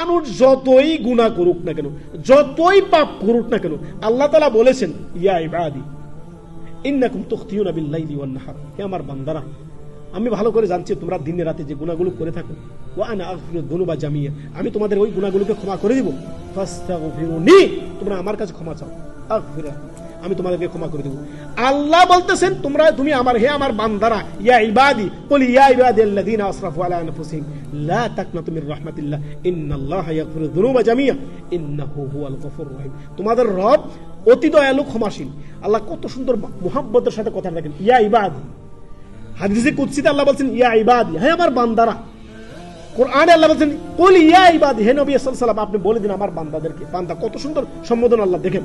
মানুষ যতই গুণা করুক না কেন, যতই পাপ করুক না কেন, আল্লাহ তালা বলেছেন, ইয়া ইবাদি, ইন্নাকুম তুখতিউনা বিল্লাইলি ওয়ান নাহার হে আমার বান্দারা, আমি ভালো করে জানছি, তোমরা দিনে রাতে যে গুণাগুলো করে থাকো। ওয়া আনা যুনুবা জামিয়া। আমি তোমাদের ওই গুণাগুলোকে ক্ষমা করে দিব। ফাস্তাগফিরুনি, তোমরা আমার কাছে ক্ষমা চাও। আগফিরা আমি তোমাদেরকে ক্ষমা করে দেব। আল্লাহ বলতেছেন, তোমরা, তুমি আমার, হে আমার বান্দারা, ইয়া ইবাদি কুল ইয়া ইবাদি আসরাফু আলা আনফুসিহিম, লা তাকনাতু মির রাহমাতিল্লাহ, ইন্নাল্লাহা ইয়াগফিরু যুনুবা জামিয়া, ইন্নাহু হুয়াল তোমাদের রব অতি দয়ালু, ক্ষমাশীল। আল্লাহ কত সুন্দর মুহাব্বতের সাথে কথা রাখেন ইয়া ইবাদি। হাদিসে কুদসিতে আল্লাহ বলছেন, ইয়া ইবাদি, হে আমার বান্দারা। কোরআনে আল্লাহ বলছেন ইয়া ইবাদি, হে নবী সাল্লাল্লাহু আলাইহি আপনি বলে দিন আমার বান্দাদেরকে। বান্দা কত সুন্দর সম্বোধন আল্লাহ দেখেন।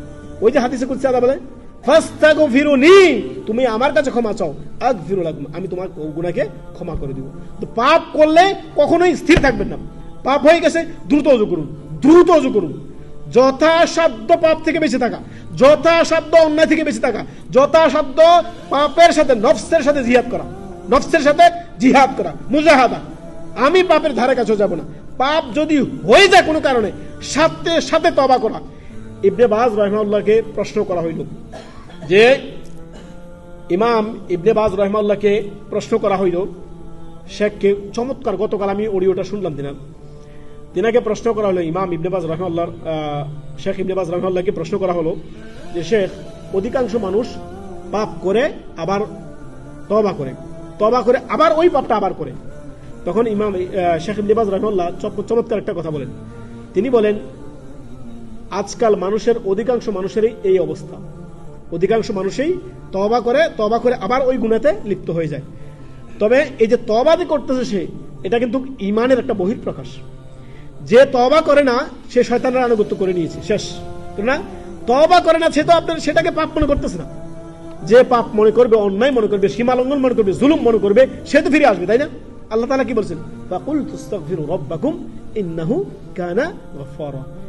ওই যে হাদিসে কুদসি আদা বলে তুমি আমার কাছে ক্ষমা চাও। আগফিরু লাকুম, আমি তোমার গুনাহকে ক্ষমা করে দিব। তো পাপ করলে কখনোই স্থির থাকবেন না। পাপ হয়ে গেছে, দ্রুত অজু করুন, দ্রুত অজু করুন। যথাসাধ্য পাপ থেকে বেঁচে থাকা, যথাসাধ্য অন্যায় থেকে বেঁচে থাকা, যথাসাধ্য পাপের সাথে নফসের সাথে জিহাদ করা, নফসের সাথে জিহাদ করা, মুজাহাদা। আমি পাপের ধারে কাছে যাব না। পাপ যদি হয়ে যায় কোনো কারণে, সাথে সাথে তবা করা। ইবনে বাজ রহমাউল্লাহকে প্রশ্ন করা হইল যে ইমাম ইবনে বাজ রহমাউল্লাহকে প্রশ্ন করা হইল, শেখকে চমৎকার গতকাল আমি অডিওটা শুনলাম দিনার তিনাকে প্রশ্ন করা হলো, ইমাম ইবনেবাজ রহমাল্লাহর শেখ ইবনেবাজ রহমাল্লাহকে প্রশ্ন করা হলো যে শেখ, অধিকাংশ মানুষ পাপ করে আবার তবা করে। তবা করে আবার ওই পাপটা আবার করে। তখন ইমাম শেখ ইবনেবাজ রহমাল্লাহ চমৎকার একটা কথা বলেন। তিনি বলেন আজকাল মানুষের অধিকাংশ মানুষেরই এই অবস্থা। অধিকাংশ মানুষই তবা করে তবা করে আবার ওই গুণাতে লিপ্ত হয়ে যায়। তবে এই যে তবা যে করতেছে সে, এটা কিন্তু ইমানের একটা বহির্প্রকাশ যে তবা করে না, সে শয়তানের আনুগত্য করে নিয়েছে। শেষ। না তবা করে না, সে তো আপনার সেটাকে পাপ মনে করতেছে না। যে পাপ মনে করবে, অন্যায় মনে করবে সীমা লঙ্ঘন মনে করবে, জুলুম মনে করবে, সে তো ফিরে আসবে, তাই না? আল্লাহ তালা কি বলছেন? ফাকুল তুস্তাগফিরু রাব্বাকুম ইন্নাহু কানা গফফারা।